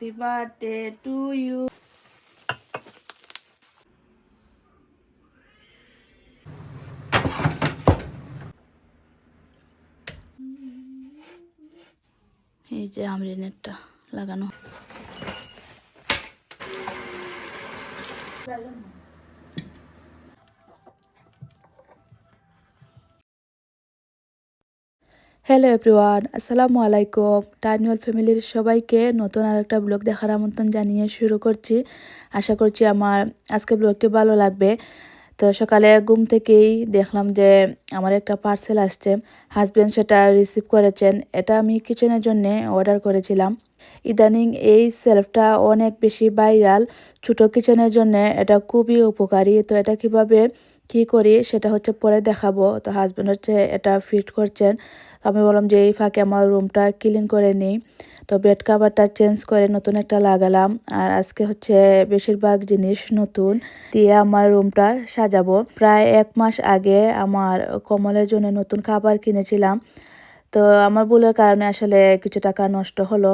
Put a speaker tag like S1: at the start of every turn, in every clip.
S1: Happy birthday to you. এই যে আমরিনেরটা লাগানো হ্যালো এভরিওয়ান, আসসালামু আলাইকুম। টাইনুয়াল ফ্যামিলির সবাইকে নতুন আরেকটা ব্লগ দেখার আমন্ত্রণ জানিয়ে শুরু করছি। আশা করছি আমার আজকে ব্লগটি ভালো লাগবে। তো সকালে ঘুম থেকেই দেখলাম যে আমার একটা পার্সেল আসছে। হাজব্যান্ড সেটা রিসিভ করেছেন। এটা আমি কিচেনের জন্য অর্ডার করেছিলাম। ইদানিং এই সেলফটা অনেক বেশি ভাইরাল ছোটো কিচেনের জন্য এটা খুবই উপকারী। তো এটা কীভাবে কি করি সেটা হচ্ছে পরে দেখাবো। তো হাজব্যান্ড হচ্ছে এটা ফিট করছেন। তো আমি বললাম যে, এই ফাঁকে আমার রুমটা ক্লিন করে নিই। তো বেড কাভারটা চেঞ্জ করে নতুন একটা লাগালাম। আর আজকে হচ্ছে বেশিরভাগ জিনিস নতুন দিয়ে আমার রুমটা সাজাবো। প্রায় এক মাস আগে আমার কমলের জন্য নতুন খাবার কিনেছিলাম। তো আমার ভুলের কারণে আসলে কিছু টাকা নষ্ট হলো।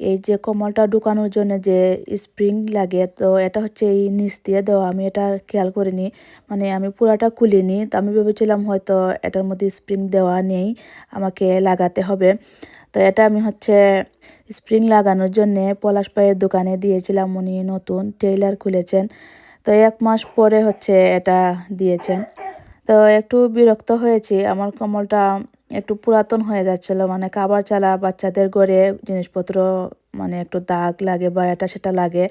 S1: এই যে কমলটা ঢুকানোর জন্য যে স্প্রিং লাগে, তো এটা হচ্ছে এই নিচ দিয়ে দেওয়া। আমি এটা খেয়াল করিনি মানে আমি পুরাটা খুলিনি, তো আমি ভেবেছিলাম হয়তো এটার মধ্যে স্প্রিং দেওয়া নেই, আমাকে লাগাতে হবে। তো এটা আমি হচ্ছে স্প্রিং লাগানোর জন্যে পলাশ পায়ের দোকানে দিয়েছিলাম, উনি নতুন টেইলার খুলেছেন। তো এক মাস পরে হচ্ছে এটা দিয়েছেন। তো একটু বিরক্ত হয়েছি, আমার কমলটা একটু পুরাতন হয়ে যাচ্ছিল মানে কাবার চালা বাচ্চাদের ঘরে জিনিসপত্র মানে একটু দাগ লাগে বা এটা সেটা লাগে।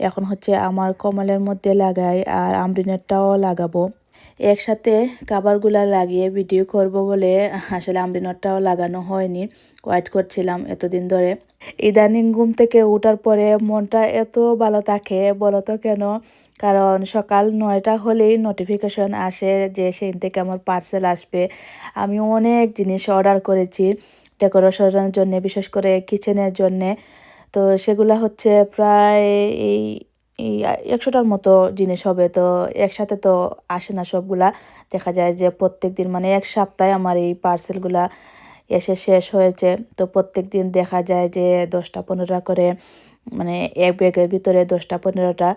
S1: এখন হচ্ছে আমার কমলের মধ্যে লাগাই আর আমরিনেরটাও লাগাবো। একসাথে খাবারগুলা লাগিয়ে ভিডিও করব বলে আসলে আমরিনরটাও লাগানো হয়নি ওয়েট করছিলাম এতদিন ধরে। ইদানিং ঘুম থেকে ওঠার পরে মনটা এত ভালো থাকে, বলো তো কেন? কারণ সকাল নয়টা হলেই নোটিফিকেশন আসে যে সেই থেকে আমার পার্সেল আসবে। আমি অনেক জিনিস অর্ডার করেছি ডেকোরেশনের জন্য, বিশেষ করে কিচেনের জন্যে। তো সেগুলা হচ্ছে প্রায় এই এই একশোটার মতো জিনিস হবে। তো একসাথে তো আসে না সবগুলা। দেখা যায় যে প্রত্যেক দিন মানে এক সপ্তাহে আমার এই পার্সেলগুলা এসে শেষ হয়েছে। তো প্রত্যেক দিন দেখা যায় যে দশটা পনেরোটা করে মানে এক ব্যাগের ভিতরে দশটা পনেরোটা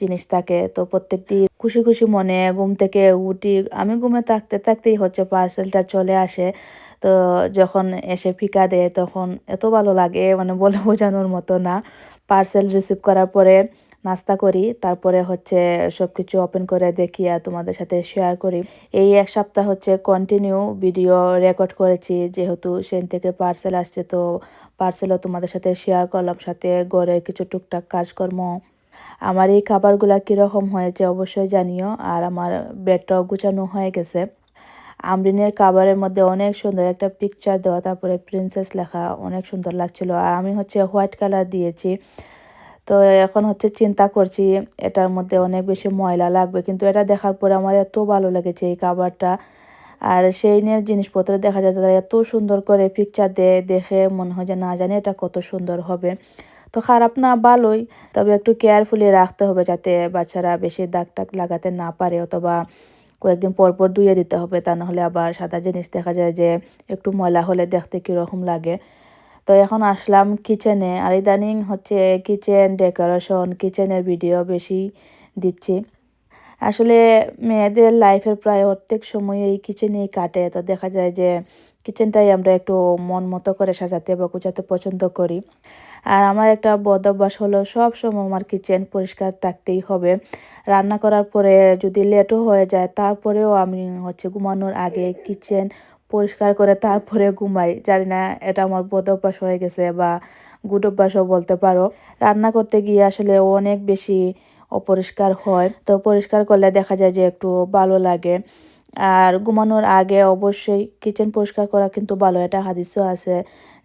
S1: জিনিস থাকে। তো প্রত্যেক দিন খুশি খুশি মনে ঘুম থেকে উঠি। আমি ঘুমে থাকতে থাকতেই হচ্ছে পার্সেলটা চলে আসে। তো যখন এসে ফিকা দেয় তখন এত ভালো লাগে মানে বলে বোঝানোর মতো না। পার্সেল রিসিভ করার পরে নাস্তা করি, তারপরে হচ্ছে সব কিছু ওপেন করে দেখি আর তোমাদের সাথে শেয়ার করি। এই এক সপ্তাহ হচ্ছে কন্টিনিউ ভিডিও রেকর্ড করেছি, যেহেতু সেন থেকে পার্সেল আসছে, তো পার্সেলও তোমাদের সাথে শেয়ার করলাম, সাথে ঘরের কিছু টুকটাক কাজকর্ম। আমার এই খাবারগুলা কীরকম হয়েছে অবশ্যই জানিও, আর আমার বেডটাও গুছানো হয়ে গেছে। আমরিনের খাবারের মধ্যে অনেক সুন্দর একটা পিকচার দেওয়া, তারপরে প্রিন্সেস লেখা, অনেক সুন্দর লাগছিল। আর আমি হচ্ছে হোয়াইট কালার দিয়েছি। তো এখন হচ্ছে চিন্তা করছি, এটার মধ্যে অনেক বেশি ময়লা লাগবে। কিন্তু এটা দেখার পরে আমার এত ভালো লেগেছে এই খাবারটা আর সেই নিয়ে জিনিসপত্র দেখা যায়, তারা এত সুন্দর করে পিকচার দেয় দেখে মনে হয় যে, না, জানি এটা কত সুন্দর হবে। তো খারাপ না, ভালোই। তবে একটু কেয়ারফুলি রাখতে হবে যাতে বাচ্চারা বেশি দাগ টাগ লাগাতে না পারে অথবা কয়েকদিন পর পর ধুয়ে দিতে হবে। তা নাহলে আবার সাদা জিনিস দেখা যায় যে, একটু ময়লা হলে দেখতে কীরকম লাগে। তো এখন আসলাম কিচেনে আর ইদানিং হচ্ছে কিচেন ডেকোরেশন কিচেনের ভিডিও বেশি দিচ্ছি। আসলে মেয়েদের লাইফের প্রায় অর্ধেক সময় এই কিচেনেই কাটে। তো দেখা যায় যে কিচেনটাই আমরা একটু মন মতো করে সাজাতে বা গুছাতে পছন্দ করি। আর আমার একটা বদ অভ্যাস হলো, সব সময় আমার কিচেন পরিষ্কার থাকতেই হবে। রান্না করার পরে যদি লেটও হয়ে যায়, তারপরেও আমি হচ্ছে ঘুমানোর আগে কিচেন পরিষ্কার করে তারপরে ঘুমাই। জানি না এটা আমার বদ অভ্যাস হয়ে গেছে বা গুড অভ্যাসও বলতে পারো। রান্না করতে গিয়ে আসলে অনেক বেশি অপরিষ্কার হয়। তো পরিষ্কার করলে দেখা যায় যে একটু ভালো লাগে। আর ঘুমানোর আগে অবশ্যই কিচেন পরিষ্কার করা কিন্তু ভালো। এটা হাদিসও আছে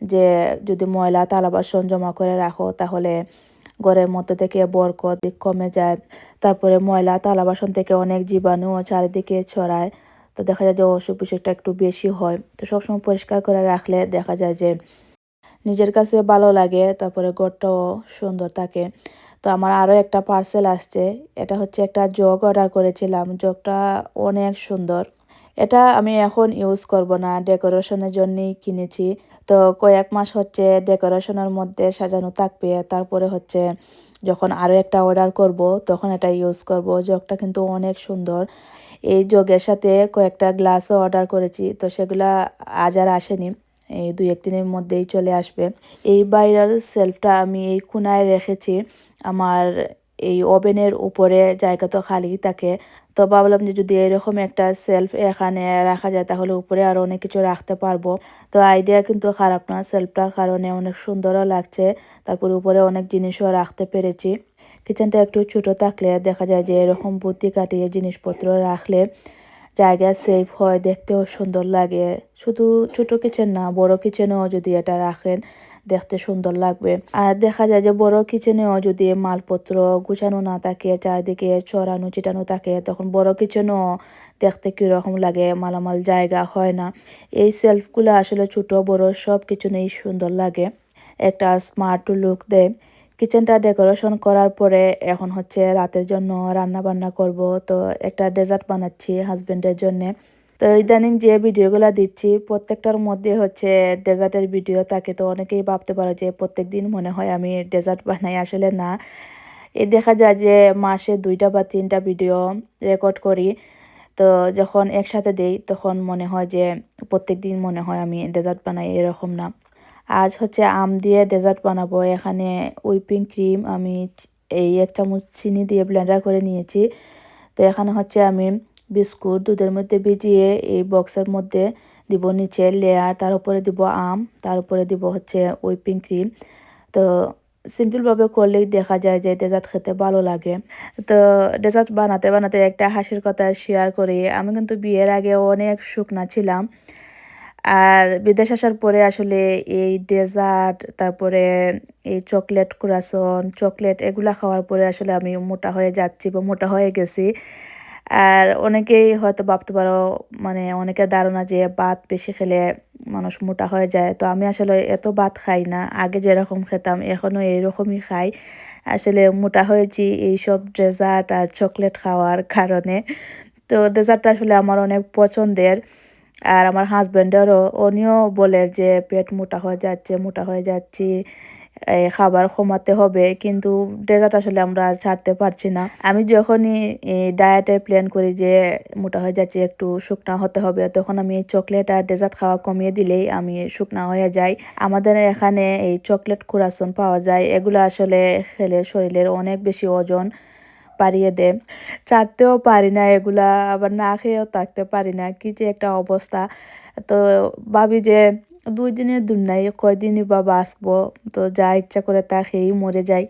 S1: যে যদি ময়লা, তালা, বাসন জমা করে রাখো তাহলে ঘরের মধ্যে থেকে বরকত কমে যায়। তারপরে ময়লা, তালা, বাসন থেকে অনেক জীবাণু চারিদিকে ছড়ায়। তো দেখা যায় যে অসুখ বিসুখটা একটু বেশি হয়। তো সবসময় পরিষ্কার করে রাখলে দেখা যায় যে নিজের কাছে ভালো লাগে, তারপরে ঘরটাও সুন্দর থাকে। তো আমার আরও একটা পার্সেল আসছে, এটা হচ্ছে একটা জগ অর্ডার করেছিলাম। জগটা অনেক সুন্দর। এটা আমি এখন ইউজ করব না ডেকোরেশনের জন্যই কিনেছি। তো কয়েক মাস হচ্ছে ডেকোরেশনের মধ্যে সাজানো থাকবে, তারপরে হচ্ছে যখন আরও একটা অর্ডার করব, তখন এটা ইউজ করব। জগটা কিন্তু অনেক সুন্দর। এই জগের সাথে কয়েকটা গ্লাসও অর্ডার করেছি, তো সেগুলা আজ আর আসেনি। এই দুই একদিনের মধ্যেই চলে আসবে। এই বাইরের সেলফটা আমি এই কোনায় রেখেছি। আমার এই ওভেনের উপরে জায়গা তো খালি থাকে। তো ভাবলাম যে যদি এরকম একটা সেলফ এখানে রাখা যায়, তাহলে উপরে আরও অনেক কিছু রাখতে পারব। তো আইডিয়া কিন্তু খারাপ না সেলফটার কারণে অনেক সুন্দরও লাগছে। তারপর উপরে অনেক জিনিসও রাখতে পেরেছি। কিচেনটা একটু ছোট থাকলে দেখা যায় যে এরকম বুদ্ধি কাটিয়ে জিনিসপত্র রাখলে জায়গা সেফ হয়, দেখতেও সুন্দর লাগে। শুধু ছোট কিচেন না, বড় কিচেনেও যদি এটা রাখেন দেখতে সুন্দর লাগবে। আর দেখা যায় যে বড় কিচেনেও যদি মালপত্র গুছানো না থাকে, চারিদিকে চড়ানো চিটানো থাকে, তখন বড় কিচেনও দেখতে কীরকম লাগে, মালামাল জায়গা হয় না। এই সেলফগুলো আসলে ছোট, বড়, সব কিছু নেই সুন্দর লাগে। একটা স্মার্ট লুক দেয়। কিচেনটা ডেকোরেশন করার পরে এখন হচ্ছে রাতের জন্য রান্না বান্না করব। তো একটা ডেজার্ট বানাচ্ছি হাজব্যান্ডের জন্যে। তো ইদানিং যে ভিডিওগুলো দিচ্ছি, প্রত্যেকটার মধ্যে হচ্ছে ডেজার্টের ভিডিও থাকে। তো অনেকেই ভাবতে পারো যে প্রত্যেক দিন মনে হয় আমি ডেজার্ট বানাই, আসলে না। এ দেখা যায় যে মাসে দুইটা বা তিনটা ভিডিও রেকর্ড করি। তো যখন একসাথে দেই, তখন মনে হয় যে প্রত্যেক দিন মনে হয় আমি ডেজার্ট বানাই এরকম না। আজ হচ্ছে আম দিয়ে ডেজার্ট বানাবো। এখানে উইপিং ক্রিম আমি এই এক চামচ চিনি দিয়ে ব্লেন্ডার করে নিয়েছি। তো এখানে হচ্ছে আমি বিস্কুট দুধের মধ্যে ভিজিয়ে এই বক্সের মধ্যে দিব নিচে লেয়ার তার উপরে দিব আম, তার উপরে দিব হচ্ছে উইপিং ক্রিম তো সিম্পলভাবে করলেই দেখা যায় যে ডেজার্ট খেতে ভালো লাগে। তো ডেজার্ট বানাতে বানাতে একটা হাসির কথা শেয়ার করি। আমি কিন্তু বিয়ের আগে অনেক শুকনা ছিলাম। আর বিদেশ আসার পরে আসলে এই ডেজার্ট তারপরে এই চকলেট কুরাসন চকলেট এগুলা খাওয়ার পরে আসলে আমি মোটা হয়ে যাচ্ছি বা মোটা হয়ে গেছি। আর অনেকেই হয়তো ভাবতে পারো মানে অনেকের ধারণা যে ভাত বেশি খেলে মানুষ মোটা হয়ে যায়। তো আমি আসলে এত ভাত খাই না, আগে যেরকম খেতাম এখনও এইরকমই খাই। আসলে মোটা হয়েছি এইসব ডেজার্ট আর চকলেট খাওয়ার কারণে। তো ডেজার্টটা আসলে আমার অনেক পছন্দের। আর আমার হাজব্যান্ডেরও, উনিও বলে যে পেট মোটা হয়ে যাচ্ছে, মোটা হয়ে যাচ্ছি। খাবার কমাতে হবে, কিন্তু ডেজার্ট আসলে আমরা ছাড়তে পারছি না। আমি যখনই ডায়েটের প্ল্যান করি যে মোটা হয়ে যাচ্ছে, একটু শুকনা হতে হবে, তখন আমি চকলেট আর ডেজার্ট খাওয়া কমিয়ে দিলেই আমি শুকনা হয়ে যাই। আমাদের এখানে এই চকলেট কুরাসন পাওয়া যায়, এগুলো আসলে খেলে শরীরের অনেক বেশি ওজন পারিয়ে দেয়। চাটতেও পারি না এগুলা, আবার না খেয়েও থাকতে পারি না, কি যে একটা অবস্থা। তো ভাবি যে দুই দিনের দুনিয়ায় কয়দিনই বা বাঁচবো, তো যা ইচ্ছা করে তা খেয়েই মরে যাই।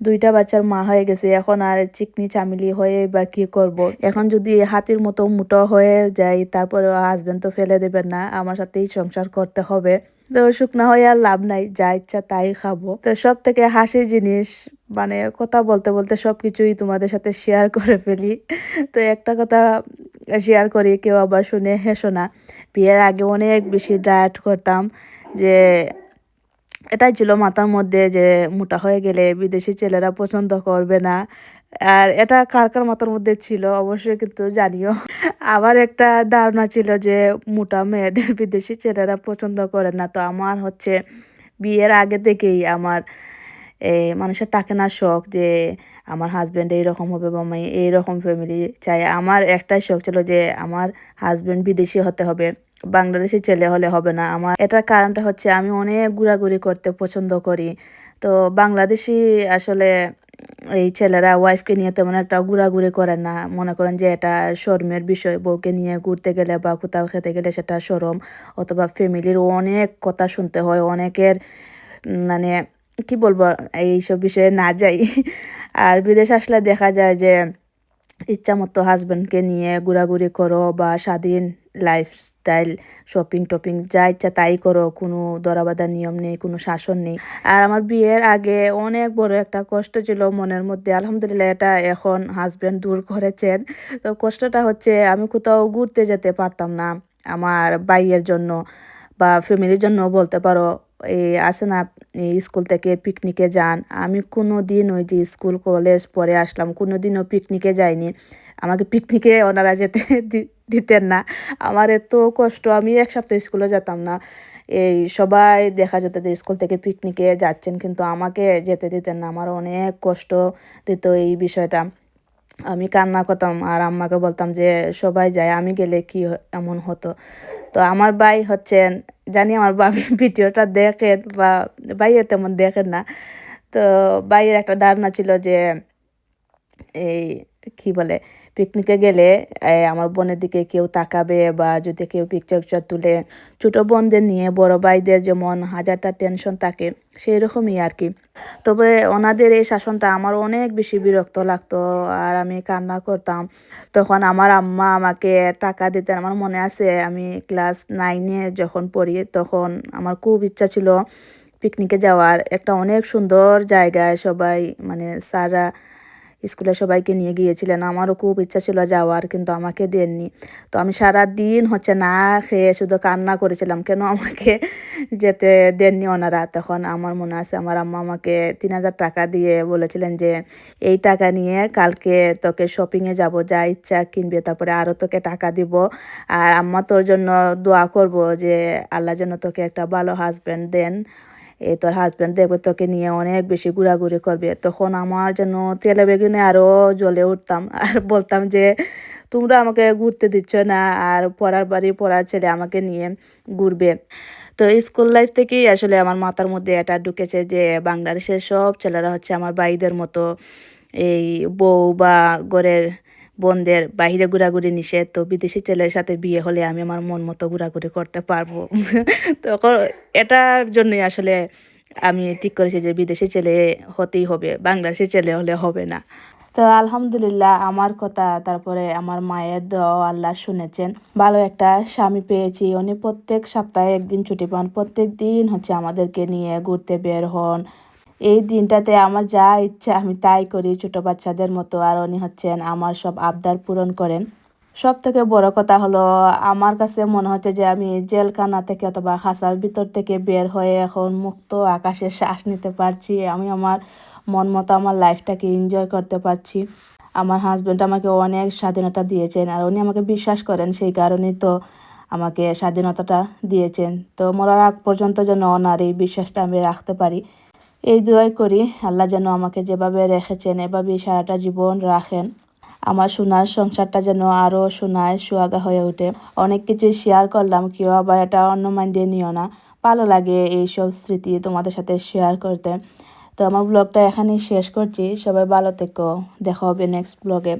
S1: দুইটা বাচ্চার মা হয়ে গেছে, এখন আর চিকনি চামিলি হয়ে বা কি করব। এখন যদি হাতির মতো মুটো হয়ে যাই তারপরে হাজবেন্ড তো ফেলে দেবেন না, আমার সাথেই সংসার করতে হবে। তো শুকনা হয়ে আর লাভ নাই, যা ইচ্ছা তাই খাব। তো সব থেকে হাসির জিনিস মানে কথা বলতে বলতে সব কিছুই তোমাদের সাথে শেয়ার করে ফেলি। তো একটা কথা শেয়ার করি, কেউ আবার শুনে হেসো না। বিয়ের আগে অনেক বেশি ডায়েট করতাম যে, এটাই ছিল মাথার মধ্যে যে মোটা হয়ে গেলে বিদেশি ছেলেরা পছন্দ করবে না। আর এটা কার কার মাথার মধ্যে ছিল অবশ্যই কিন্তু জানিও। আবার একটা ধারণা ছিল যে, মোটা মেয়েদের বিদেশি ছেলেরা পছন্দ করে না। তো আমার হচ্ছে বিয়ের আগে থেকেই আমার মানুষের থাকে না শখ যে আমার হাজব্যান্ড এইরকম হবে বা আমি এইরকম ফ্যামিলি চাই। আমার একটাই শখ ছিল যে আমার হাজব্যান্ড বিদেশি হতে হবে, বাংলাদেশি ছেলে হলে হবে না। আমার এটার কারণটা হচ্ছে আমি অনেক ঘোরাঘুরি করতে পছন্দ করি। তো বাংলাদেশি আসলে এই ছেলেরা ওয়াইফকে নিয়ে তেমন একটা ঘোরাঘুরি করেন না। মনে করেন যে এটা শরমের বিষয়, বউকে নিয়ে ঘুরতে গেলে বা কোথাও খেতে গেলে সেটা শরম। অথবা ফ্যামিলির অনেক কথা শুনতে হয়, অনেকের মানে কি বলব, এইসব বিষয়ে না যাই। আর বিদেশ আসলে দেখা যায় যে, ইচ্ছা মতো হাজব্যান্ডকে নিয়ে ঘোরাঘুরি করো বা স্বাধীন লাইফস্টাইল শপিং টপিং যা ইচ্ছা তাই করো, কোনো দরাবাধা নিয়ম নেই, কোনো শাসন নেই। আর আমার বিয়ের আগে অনেক বড় একটা কষ্ট ছিল মনের মধ্যে। আলহামদুলিল্লাহ এটা এখন হাজব্যান্ড দূর করেছেন। তো কষ্টটা হচ্ছে আমি কোথাও ঘুরতে যেতে পারতাম না আমার বাইয়ের জন্য। বা ফ্যামিলির জন্য বলতে পারো এই আসে না স্কুল থেকে পিকনিকে যান। আমি কোনো দিন ওই যে স্কুল, কলেজ পরে আসলাম কোনো দিনও পিকনিকে যাইনি। আমাকে পিকনিকে ওনারা যেতে দিতেন না। আমার এত কষ্ট, আমি এক সপ্তাহ স্কুলে যেতাম না। এই সবাই দেখা যেত যে স্কুল থেকে পিকনিকে যাচ্ছেন, কিন্তু আমাকে যেতে দিতেন না। আমার অনেক কষ্ট দিত এই বিষয়টা। আমি কান্না করতাম আর আম্মাকে বলতাম যে, সবাই যায়, আমি গেলে কি এমন হতো? তো আমার ভাই হচ্ছেন জানি আমার বাবি ভিডিওটা দেখেন বা ভাইয়ে তেমন দেখেন না। তো ভাইয়ের একটা ধারণা ছিল যে, এই কি বলে পিকনিকে গেলে আমার বোনের দিকে কেউ তাকাবে বা যদি কেউ পিকচার উকচার তুলে, ছোটো বোনদের নিয়ে, বড় ভাইদের যেমন হাজারটা টেনশন থাকে সেই রকমই আর কি। তবে ওনাদের এই শাসনটা আমার অনেক বেশি বিরক্ত লাগতো আর আমি কান্না করতাম। তখন আমার আম্মা আমাকে টাকা দিতেন, আমার মনে আছে আমি ক্লাস নাইনে যখন পড়ি, তখন আমার খুব ইচ্ছা ছিল পিকনিকে যাওয়ার। একটা অনেক সুন্দর জায়গায় সবাই মানে স্যাররা স্কুলে সবাইকে নিয়ে গিয়েছিলেন। আমারও খুব ইচ্ছা ছিল যাওয়ার, কিন্তু আমাকে দেননি। তো আমি সারা দিন হচ্ছে না খেয়ে শুধু কান্না করেছিলাম। কেন আমাকে যেতে দেননি ওনারা? তখন আমার মনে আছে, আমার আম্মা আমাকে তিন হাজার টাকা দিয়ে বলেছিলেন যে, এই টাকা নিয়ে কালকে তোকে শপিংয়ে যাব, যা ইচ্ছা কিনবে, তারপরে আরও তোকে টাকা দিব। আর আম্মা তোর জন্য দোয়া করব যে, আল্লাহ যেন তোকে একটা ভালো হাজব্যান্ড দেন। এই তোর হাজব্যান্ড দেখবে তোকে নিয়ে অনেক বেশি ঘোরাঘুরি করবে। তখন আমার যেন তেলে বেগুনে আরও জ্বলে উঠতাম। আর বলতাম যে, তোমরা আমাকে ঘুরতে দিচ্ছ না, আর পড়ার বাড়ি পড়ার ছেলে আমাকে নিয়ে ঘুরবে। তো স্কুল লাইফ থেকেই আসলে আমার মাথার মধ্যে এটা ঢুকেছে যে, বাংলাদেশের সব ছেলেরা হচ্ছে আমার ভাইদের মতো, এই বউ বা ঘরের বোনদের বাইরে ঘোরাঘুরি নিষেধ, তো বিদেশি ছেলের সাথে বিয়ে হলে আমি আমার মন মতো ঘোরাঘুরি করতে পারব। তখন এটার জন্যই আসলে আমি ঠিক করেছি যে বিদেশি ছেলে হতেই হবে, বাংলাদেশি ছেলে হলে হবে না। তো আলহামদুলিল্লাহ আমার কথা, তারপরে আমার মায়ের দোয়াও আল্লাহ শুনেছেন। ভালো একটা স্বামী পেয়েছি, উনি প্রত্যেক সপ্তাহে একদিন ছুটি পান, প্রত্যেক দিন হচ্ছে আমাদেরকে নিয়ে ঘুরতে বের হন। এই দিনটাতে আমার যা ইচ্ছা আমি তাই করি ছোট বাচ্চাদের মতো। আর উনি হচ্ছেন আমার সব আবদার পূরণ করেন। সব থেকে বড় কথা হলো, আমার কাছে মনে হচ্ছে যে আমি জেলখানা থেকে অথবা খাঁচার ভিতর থেকে বের হয়ে এখন মুক্ত আকাশে শ্বাস নিতে পারছি। আমি আমার মন মতো আমার লাইফটাকে এনজয় করতে পারছি। আমার হাজব্যান্ড আমাকে অনেক স্বাধীনতা দিয়েছেন আর উনি আমাকে বিশ্বাস করেন সেই কারণেই তো আমাকে স্বাধীনতাটা দিয়েছেন। তো মরার আগ পর্যন্ত যেন ওনার এই বিশ্বাসটা আমি রাখতে পারি। এই দোয়াই করি, আল্লাহ যেন আমাকে যেভাবে রেখেছেন, এভাবেই সারাটা জীবন রাখেন। আমার সোনার সংসারটা যেন আরও সোনায় সুয়াগা হয়ে ওঠে। অনেক কিছু শেয়ার করলাম, কেউ আবার এটা অন্য মাইন্ডে নিও না। ভালো লাগে এইসব স্মৃতি তোমাদের সাথে শেয়ার করতে। তো আমার ব্লগটা এখানেই শেষ করছি। সবাই ভালো থেকো। দেখা হবে নেক্সট ব্লগে